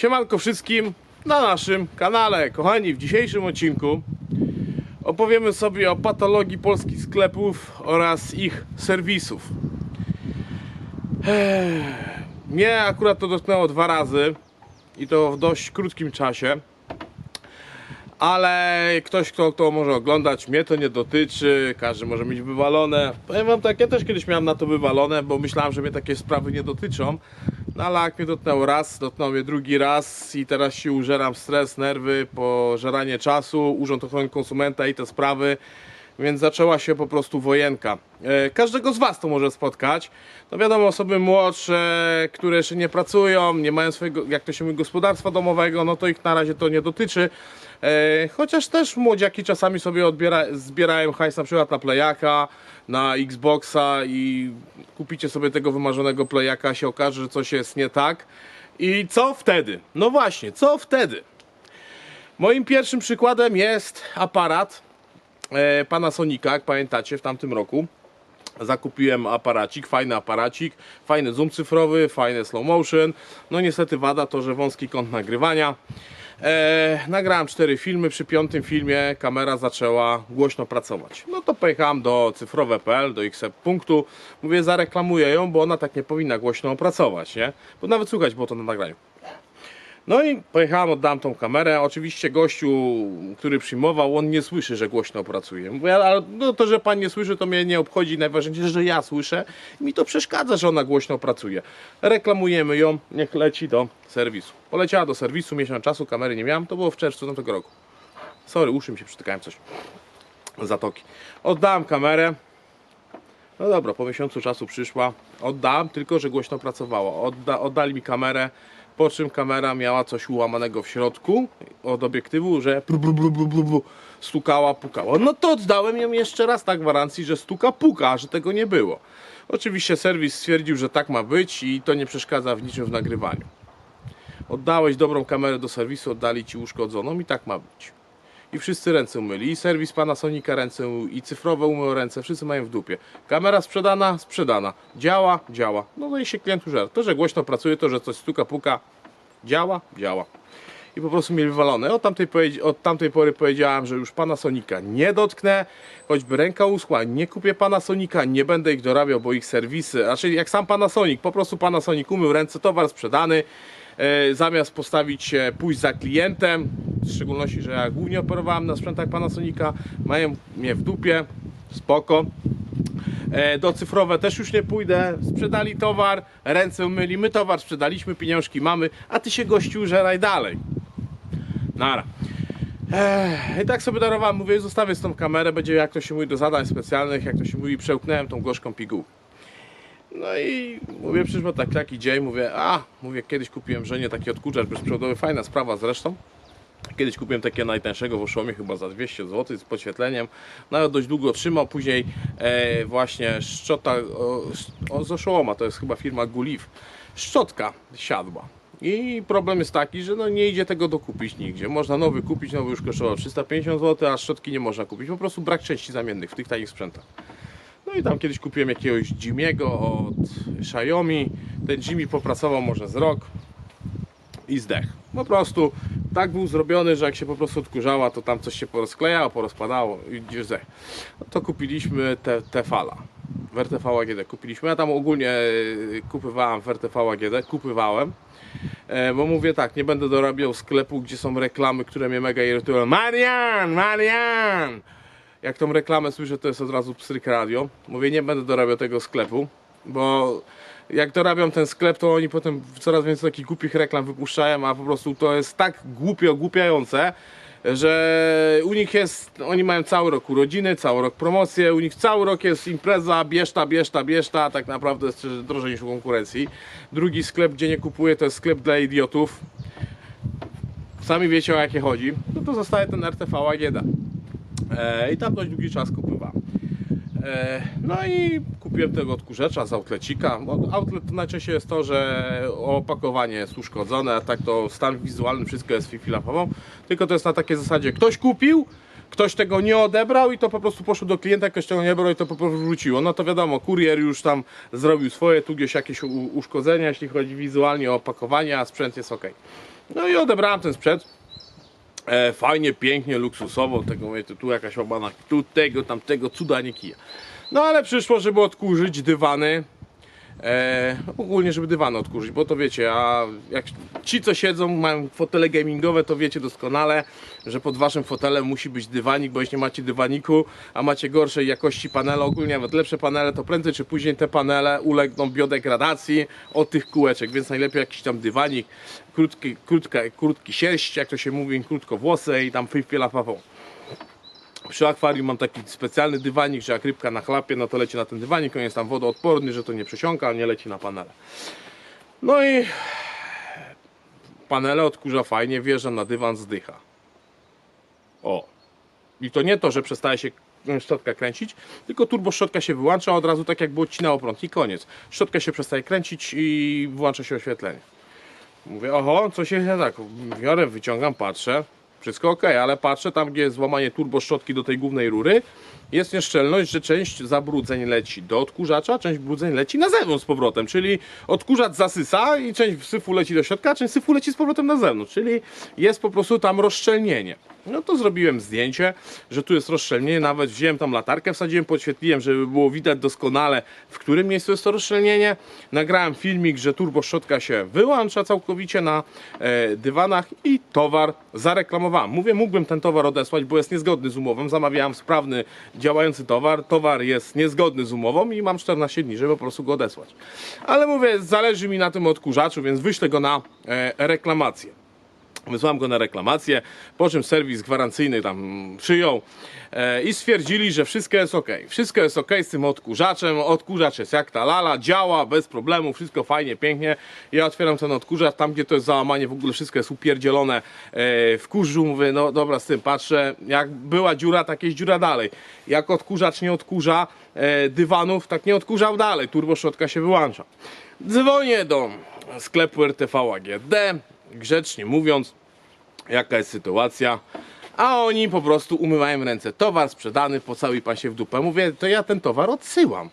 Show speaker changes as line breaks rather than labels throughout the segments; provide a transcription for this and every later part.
Siemanko wszystkim na naszym kanale. Kochani, w dzisiejszym odcinku opowiemy sobie o patologii polskich sklepów oraz ich serwisów. Mnie akurat to dotknęło dwa razy i to w dość krótkim czasie. Ale ktoś, kto to może oglądać, mnie to nie dotyczy, każdy może mieć wywalone. Powiem wam tak, ja też kiedyś miałem na to wywalone, bo myślałem, że mnie takie sprawy nie dotyczą. No ale jak mnie dotknął raz, dotknął mnie drugi raz i teraz się użeram stres, nerwy, pożeranie czasu, Urząd Ochrony Konsumenta i te sprawy. Więc zaczęła się po prostu wojenka. E, Każdego z Was to może spotkać. No wiadomo, osoby młodsze, które jeszcze nie pracują, nie mają swojego, jak to się mówi, gospodarstwa domowego, no to ich na razie to nie dotyczy. E, Chociaż też młodziaki czasami sobie odbiera, zbierają hajs na przykład na playaka, na Xboxa i kupicie sobie tego wymarzonego playaka, się okaże, że coś jest nie tak. I co wtedy? No właśnie, co wtedy? Moim pierwszym przykładem jest aparat e, Panasonica, jak pamiętacie, w tamtym roku. Zakupiłem aparacik, fajny aparacik, fajny zoom cyfrowy, fajny slow motion. No niestety wada to, że wąski kąt nagrywania. E, nagrałem cztery filmy, przy piątym filmie kamera zaczęła głośno pracować. No to pojechałem do cyfrowe.pl, do XEP punktu. Mówię, zareklamuję ją, bo ona tak nie powinna głośno pracować, nie? Bo nawet słychać było to na nagraniu. No i pojechałem, oddałem tą kamerę. Oczywiście gościu, który przyjmował, on nie słyszy, że głośno pracuje. Mówię, ale no to, że pan nie słyszy, to mnie nie obchodzi. Najważniejsze, że ja słyszę. Mi to przeszkadza, że ona głośno pracuje. Reklamujemy ją, niech leci do serwisu. Poleciała do serwisu, miesiąc czasu, kamery nie miałem. To było w czerwcu tamtego roku. Sorry, uszy mi się przytykałem coś. Zatoki. Oddałem kamerę. No dobra, po miesiącu czasu przyszła. Oddałem, tylko że głośno pracowała. Odda, oddali mi kamerę, po czym kamera miała coś ułamanego w środku od obiektywu, że blu, blu, blu, blu, blu, stukała, pukała. No to oddałem ją jeszcze raz tak gwarancji, że stuka, puka, że tego nie było. Oczywiście serwis stwierdził, że tak ma być i to nie przeszkadza w niczym w nagrywaniu. Oddałeś dobrą kamerę do serwisu, oddali ci uszkodzoną i tak ma być. I wszyscy ręce umyli. I serwis Panasonica ręce umył, i cyfrowe umył ręce. Wszyscy mają w dupie. Kamera sprzedana, sprzedana. Działa, działa. No no i się klient użera. To, że głośno pracuje, to, że coś stuka, puka. Działa, działa. I po prostu mieli wywalone. Od tamtej, od tamtej pory powiedziałem, że już Panasonica nie dotknę. Choćby ręka uschła, nie kupię Panasonica, nie będę ich dorabiał, bo ich serwisy, znaczy jak sam Panasonic, po prostu Panasonic umył ręce, towar sprzedany. E, zamiast postawić się, pójść za klientem, w szczególności, że ja głównie operowałem na sprzętach Panasonica, mają mnie w dupie, spoko. E, Do cyfrowe też już nie pójdę. Sprzedali towar, ręce umyli, my towar sprzedaliśmy, pieniążki mamy, a ty się gościu żeraj dalej. Nara. Ech, I tak sobie darowałem, mówię, zostawię z tą kamerę, będzie jak to się mówi do zadań specjalnych, jak to się mówi, przełknąłem tą gorzką pigułkę. No i mówię, przyszło tak taki dzień, mówię, a, mówię, kiedyś kupiłem żenie taki odkurzacz bezprzewodowy, fajna sprawa zresztą. Kiedyś kupiłem takie najtańszego w Oszłomie chyba za 200 zł z podświetleniem. Nawet dość długo trzymał. Później e, właśnie szczota o, o, z Oszołoma, to jest chyba firma Guliv. Szczotka siadła. I problem jest taki, że no nie idzie tego dokupić nigdzie. Można nowy kupić, nowy już kosztował 350 zł, a szczotki nie można kupić. Po prostu brak części zamiennych w tych takich sprzętach. No i tam kiedyś kupiłem jakiegoś Jimiego od Xiaomi. Ten Jimmy popracował może z rok i zdech. Po prostu tak był zrobiony, że jak się po prostu odkurzała, to tam coś się porozklejało, porozpadało i zdech. No to kupiliśmy te, te fala. W RTV AGD kupiliśmy. Ja tam ogólnie e, kupywałem w RTV AGD, kupywałem. E, bo mówię tak, nie będę dorabiał sklepu, gdzie są reklamy, które mnie mega irytują. Marian, Marian! Jak tą reklamę słyszę, to jest od razu pstryk radio. Mówię, nie będę dorabiał tego sklepu, bo jak dorabiam ten sklep, to oni potem coraz więcej takich głupich reklam wypuszczają, a po prostu to jest tak głupio ogłupiające, że u nich jest, oni mają cały rok urodziny, cały rok promocje, u nich cały rok jest impreza, bierzta, bierzta, bierzta, a tak naprawdę jest drożej niż u konkurencji. Drugi sklep, gdzie nie kupuję, to jest sklep dla idiotów. Sami wiecie o jakie chodzi. No to zostaje ten RTV AGD. E, I tam dość długi czas kupowałem. E, No i kupiłem tego odkurzacza z outlecika. Bo Outlet to najczęściej jest to, że opakowanie jest uszkodzone, a tak to stan wizualny wszystko jest fifilafową. Tylko to jest na takiej zasadzie, ktoś kupił, ktoś tego nie odebrał i to po prostu poszło do klienta, ktoś tego nie odebrał i to po prostu wróciło. No to wiadomo, kurier już tam zrobił swoje, tu gdzieś jakieś uszkodzenia, jeśli chodzi wizualnie o opakowanie, a sprzęt jest ok. No i odebrałem ten sprzęt. E, fajnie, pięknie, luksusowo, tego mówię, tu jakaś łamana, tu tego, tamtego, cuda nie kija. No ale przyszło, żeby odkurzyć dywany, e, ogólnie żeby dywany odkurzyć, bo to wiecie, a jak ci co siedzą, mają fotele gamingowe, to wiecie doskonale, że pod waszym fotelem musi być dywanik, bo jeśli macie dywaniku, a macie gorszej jakości panele, ogólnie nawet lepsze panele, to prędzej czy później te panele ulegną biodegradacji od tych kółeczek, więc najlepiej jakiś tam dywanik, krótki, krótka, krótki sierść, jak to się mówi, krótko włosy i tam fyfie pawą. Przy akwarium mam taki specjalny dywanik, że jak rybka na chlapie, no to leci na ten dywanik, on jest tam wodoodporny, że to nie przesiąka, nie leci na panele. No i panele odkurza fajnie, wjeżdża na dywan, zdycha. O. I to nie to, że przestaje się szczotka kręcić, tylko turbo szczotka się wyłącza od razu tak jakby odcinało prąd i koniec. Szczotka się przestaje kręcić i włącza się oświetlenie. Mówię, oho, co się tak, biorę, wyciągam, patrzę, wszystko ok, ale patrzę tam, gdzie jest złamanie turbo szczotki do tej głównej rury, jest nieszczelność, że część zabrudzeń leci do odkurzacza, część brudzeń leci na zewnątrz z powrotem, czyli odkurzacz zasysa i część syfu leci do środka, a część syfu leci z powrotem na zewnątrz, czyli jest po prostu tam rozszczelnienie. No to zrobiłem zdjęcie, że tu jest rozszczelnienie, nawet wziąłem tam latarkę, wsadziłem, podświetliłem, żeby było widać doskonale, w którym miejscu jest to rozszczelnienie. Nagrałem filmik, że turbo szczotka się wyłącza całkowicie na e, dywanach i towar zareklamowałem. Mówię, mógłbym ten towar odesłać, bo jest niezgodny z umową. Zamawiałem sprawny, działający towar. Towar jest niezgodny z umową i mam 14 dni, żeby po prostu go odesłać. Ale mówię, zależy mi na tym odkurzaczu, więc wyślę go na e, reklamację. Wysłałem go na reklamację, po czym serwis gwarancyjny tam przyjął e, i stwierdzili, że wszystko jest ok. Wszystko jest ok z tym odkurzaczem. Odkurzacz jest jak ta lala, działa bez problemu, wszystko fajnie, pięknie. Ja otwieram ten odkurzacz, tam gdzie to jest załamanie, w ogóle wszystko jest upierdzielone e, w kurzu. Mówię, no dobra, z tym patrzę. Jak była dziura, tak jest dziura dalej. Jak odkurzacz nie odkurza e, dywanów, tak nie odkurzał dalej. Turboszczotka się wyłącza. Dzwonię do sklepu RTV AGD, grzecznie mówiąc, jaka jest sytuacja. A oni po prostu umywają ręce. Towar sprzedany, pocałuj pan się w dupę. Mówię, to ja ten towar odsyłam.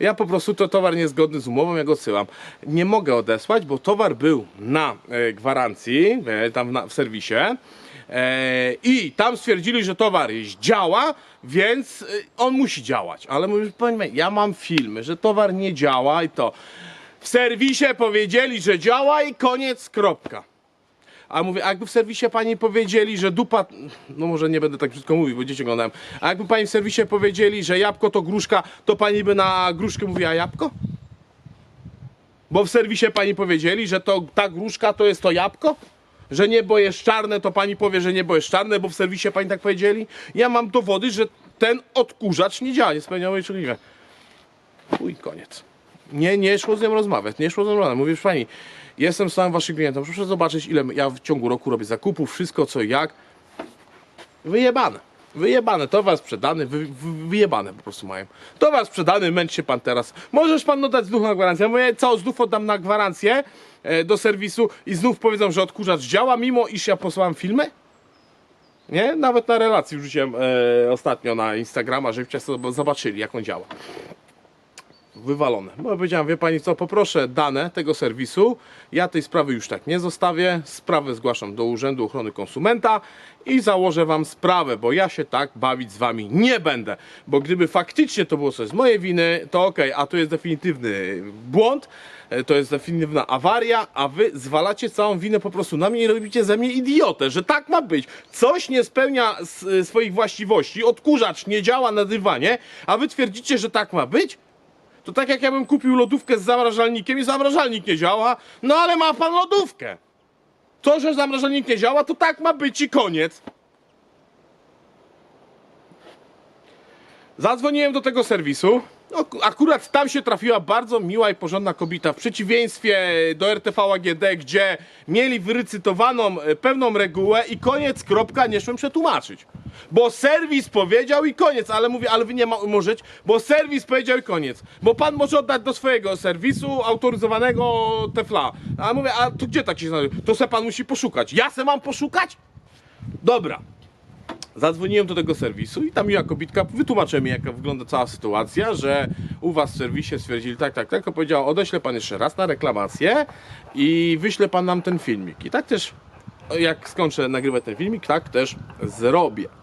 Ja po prostu to towar niezgodny z umową, ja go odsyłam. Nie mogę odesłać, bo towar był na e, gwarancji, e, tam w serwisie. E, I tam stwierdzili, że towar działa, więc on musi działać. Ale mówię, panie, ja mam filmy, że towar nie działa i to. W serwisie powiedzieli, że działa i koniec, kropka. A mówię, a jakby w serwisie pani powiedzieli, że dupa. No może nie będę tak brzydko mówił, bo dzieci oglądałem. A jakby pani w serwisie powiedzieli, że jabłko to gruszka, to pani by na gruszkę mówiła jabłko? Bo w serwisie pani powiedzieli, że to ta gruszka to jest to jabłko? Że niebo jest czarne, to pani powie, że niebo jest czarne, bo w serwisie pani tak powiedzieli? Ja mam dowody, że ten odkurzacz nie działa, nie spełnia mojej oczekiwań. Chuj, koniec. Nie, nie szło z nią rozmawiać, nie szło z nią rozmawiać. Mówisz pani, jestem samym waszym klientem, proszę zobaczyć ile ja w ciągu roku robię zakupów, wszystko co jak. Wyjebane. Wyjebane, towar sprzedany, wy, wy, wyjebane po prostu mają. Towar sprzedany, męcz się pan teraz. Możesz pan oddać znów na gwarancję. Ja mówię, co, znów oddam na gwarancję e, do serwisu i znów powiedzą, że odkurzacz działa, mimo iż ja posłałem filmy? Nie? Nawet na relacji wrzuciłem e, ostatnio na Instagrama, żebyście zobaczyli, jak on działa wywalone. Bo powiedziałem, wie pani co, poproszę dane tego serwisu. Ja tej sprawy już tak nie zostawię. Sprawę zgłaszam do Urzędu Ochrony Konsumenta i założę wam sprawę, bo ja się tak bawić z wami nie będę. Bo gdyby faktycznie to było coś z mojej winy, to ok, a to jest definitywny błąd. e, To jest definitywna awaria, a wy zwalacie całą winę po prostu na mnie i robicie ze mnie idiotę, że tak ma być. Coś nie spełnia s- swoich właściwości, odkurzacz nie działa na dywanie, a wy twierdzicie, że tak ma być? To tak jak ja bym kupił lodówkę z zamrażalnikiem i zamrażalnik nie działa, no ale ma pan lodówkę. To, że zamrażalnik nie działa, to tak ma być i koniec. Zadzwoniłem do tego serwisu. No, akurat tam się trafiła bardzo miła i porządna kobieta. W przeciwieństwie do RTV AGD, gdzie mieli wyrecytowaną e, pewną regułę i koniec, kropka, nie szłem przetłumaczyć. Bo serwis powiedział i koniec, ale mówię, ale wy nie ma, możecie, bo serwis powiedział i koniec. Bo pan może oddać do swojego serwisu autoryzowanego tefla. A mówię, a to gdzie tak się znajduje? To se pan musi poszukać. Ja se mam poszukać? Dobra. Zadzwoniłem do tego serwisu i tam miła kobitka wytłumaczyła mi, jaka wygląda cała sytuacja, że u was w serwisie stwierdzili tak, tak, tak, to powiedziała, odeślę pan jeszcze raz na reklamację i wyśle pan nam ten filmik. I tak też, jak skończę nagrywać ten filmik, tak też zrobię.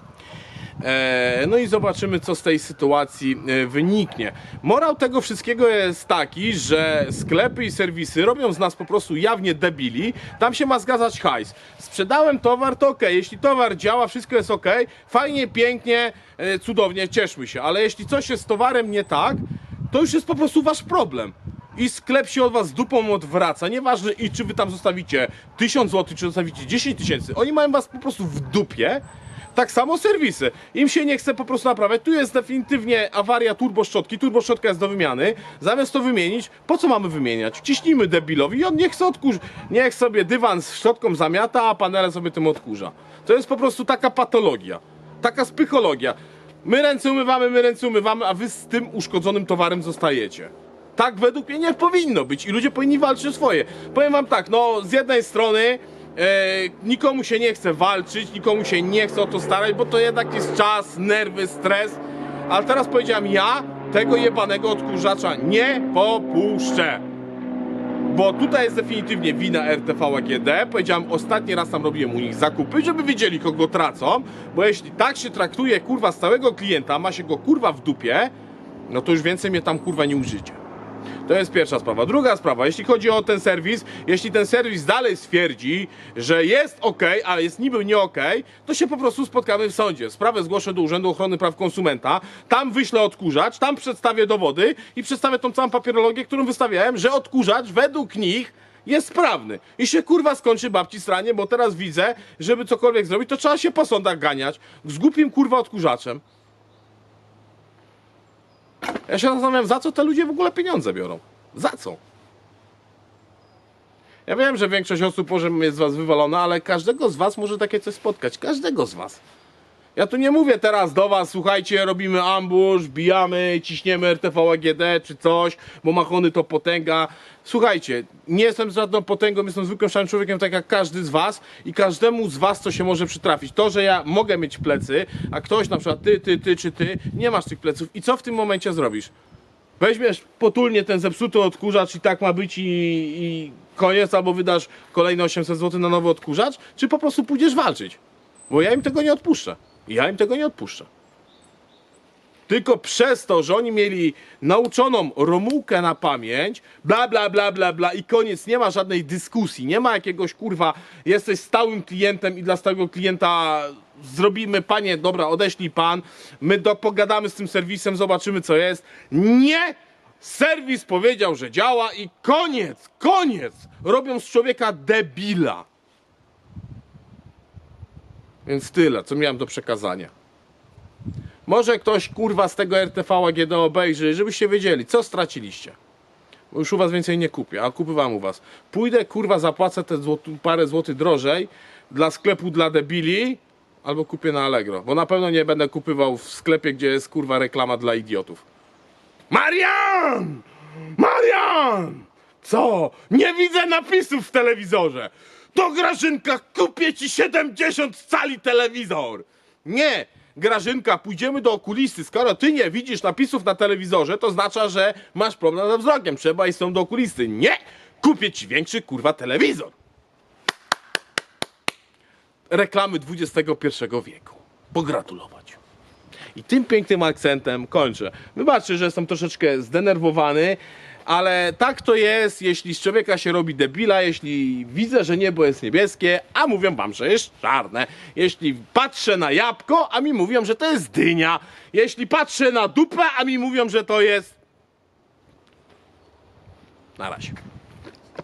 E, No i zobaczymy, co z tej sytuacji e, wyniknie. Morał tego wszystkiego jest taki, że sklepy i serwisy robią z nas po prostu jawnie debili. Tam się ma zgadzać hajs. Sprzedałem towar, to ok. Jeśli towar działa, wszystko jest ok. Fajnie, pięknie, e, cudownie, cieszmy się. Ale jeśli coś jest z towarem nie tak, to już jest po prostu wasz problem. I sklep się od was dupą odwraca. Nieważne, i czy wy tam zostawicie 1000 zł, czy zostawicie 10 tysięcy. Oni mają was po prostu w dupie. Tak samo serwisy. Im się nie chce po prostu naprawiać. Tu jest definitywnie awaria turboszczotki. Turboszczotka jest do wymiany. Zamiast to wymienić, po co mamy wymieniać? Wciśnijmy debilowi i on niech sobie odkurza. Niech sobie dywan z szczotką zamiata, a panele sobie tym odkurza. To jest po prostu taka patologia. Taka spychologia. My ręce umywamy, my ręce umywamy, a wy z tym uszkodzonym towarem zostajecie. Tak według mnie nie powinno być i ludzie powinni walczyć o swoje. Powiem wam tak, no z jednej strony nikomu się nie chce walczyć, nikomu się nie chce o to starać, bo to jednak jest czas, nerwy, stres. Ale teraz powiedziałem, ja tego jebanego odkurzacza nie popuszczę. Bo tutaj jest definitywnie wina RTV AGD. Powiedziałem, ostatni raz tam robiłem u nich zakupy, żeby wiedzieli kogo tracą. Bo jeśli tak się traktuje kurwa stałego klienta, ma się go kurwa w dupie, no to już więcej mnie tam kurwa nie użycie. To jest pierwsza sprawa. Druga sprawa, jeśli chodzi o ten serwis, jeśli ten serwis dalej stwierdzi, że jest ok, ale jest niby nie ok, to się po prostu spotkamy w sądzie. Sprawę zgłoszę do Urzędu Ochrony Praw Konsumenta, tam wyślę odkurzacz, tam przedstawię dowody i przedstawię tą całą papierologię, którą wystawiałem, że odkurzacz według nich jest sprawny. I się kurwa skończy babci stranie, bo teraz widzę, żeby cokolwiek zrobić, to trzeba się po sądach ganiać z głupim kurwa odkurzaczem. Ja się zastanawiam, za co te ludzie w ogóle pieniądze biorą? Za co? Ja wiem, że większość osób może jest z was wywalona, ale każdego z was może takie coś spotkać. Każdego z was. Ja tu nie mówię teraz do was, słuchajcie, robimy ambush, bijamy, ciśniemy RTV AGD czy coś, bo machony to potęga. Słuchajcie, nie jestem żadną potęgą, jestem zwykłym szarym człowiekiem, tak jak każdy z was i każdemu z was to się może przytrafić. To, że ja mogę mieć plecy, a ktoś na przykład ty, ty, ty czy ty nie masz tych pleców i co w tym momencie zrobisz? Weźmiesz potulnie ten zepsuty odkurzacz i tak ma być i, i koniec, albo wydasz kolejne 800 zł na nowy odkurzacz, czy po prostu pójdziesz walczyć? Bo ja im tego nie odpuszczę. Ja im tego nie odpuszczę. Tylko przez to, że oni mieli nauczoną Romułkę na pamięć, bla, bla, bla, bla, bla i koniec, nie ma żadnej dyskusji, nie ma jakiegoś kurwa, jesteś stałym klientem i dla stałego klienta zrobimy, panie, dobra, odeślij pan, my do, pogadamy z tym serwisem, zobaczymy co jest. Nie! Serwis powiedział, że działa i koniec, koniec! Robią z człowieka debila. Więc tyle, co miałem do przekazania. Może ktoś kurwa z tego RTV AGD obejrzy, żebyście wiedzieli, co straciliście. Bo już u was więcej nie kupię, a kupywam u was. Pójdę, kurwa, zapłacę te złotu, parę złotych drożej dla sklepu dla debili, albo kupię na Allegro. Bo na pewno nie będę kupywał w sklepie, gdzie jest kurwa reklama dla idiotów. Marian! Marian! Co? Nie widzę napisów w telewizorze. To Grażynka, kupię ci 70 cali telewizor. Nie, Grażynka, pójdziemy do okulisty. Skoro ty nie widzisz napisów na telewizorze, to oznacza, że masz problem ze wzrokiem. Trzeba iść do okulisty. Nie, kupię ci większy kurwa telewizor. Reklamy XXI wieku. Pogratulować. I tym pięknym akcentem kończę. Wybaczcie, że jestem troszeczkę zdenerwowany, ale tak to jest, jeśli z człowieka się robi debila, jeśli widzę, że niebo jest niebieskie, a mówią wam, że jest czarne. Jeśli patrzę na jabłko, a mi mówią, że to jest dynia. Jeśli patrzę na dupę, a mi mówią, że to jest... Na razie.